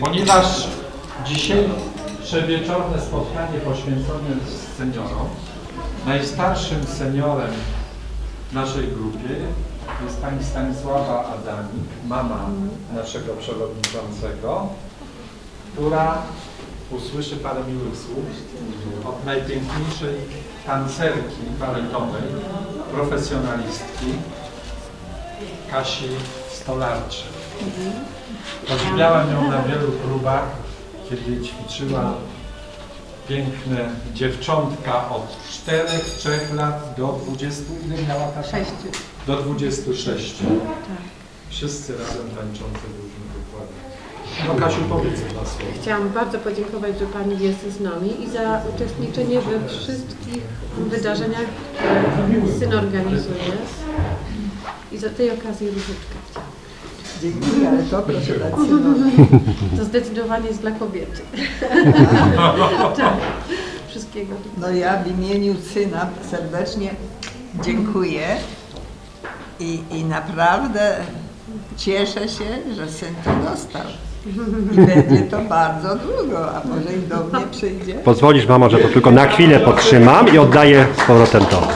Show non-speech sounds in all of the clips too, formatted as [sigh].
Ponieważ dzisiejsze wieczorne spotkanie poświęcone seniorom, najstarszym seniorem w naszej grupie jest pani Stanisława Adamik, mama naszego przewodniczącego, która usłyszy parę miłych słów od najpiękniejszej tancerki baletowej, profesjonalistki Kasi Stolarczyk. Podziwiałem ją na wielu klubach, kiedy ćwiczyła piękne dziewczątka od 4-3 lat do 20, ile miała ta Sześciu. Do 26. Wszyscy razem tańczący w różnych wykładach. No Kasiu, powiedz dwa słowa. Chciałam bardzo podziękować, że Pani jest z nami i za uczestniczenie we wszystkich wydarzeniach, które Syn organizuje. I za tej okazji różyczkę chciałam. Dziękuję, ale to proszę. [laughs] To zdecydowanie jest dla kobiety. [laughs] tak. Wszystkiego. No ja w imieniu syna serdecznie dziękuję i, i naprawdę cieszę się, że syn to dostał. I będzie to bardzo długo, a może i do mnie przyjdzie. Pozwolisz mamo, że to tylko na chwilę potrzymam i oddaję z powrotem to.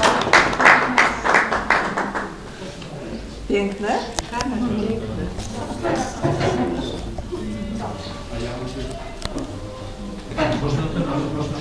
Piękne? Piękne. Można, można.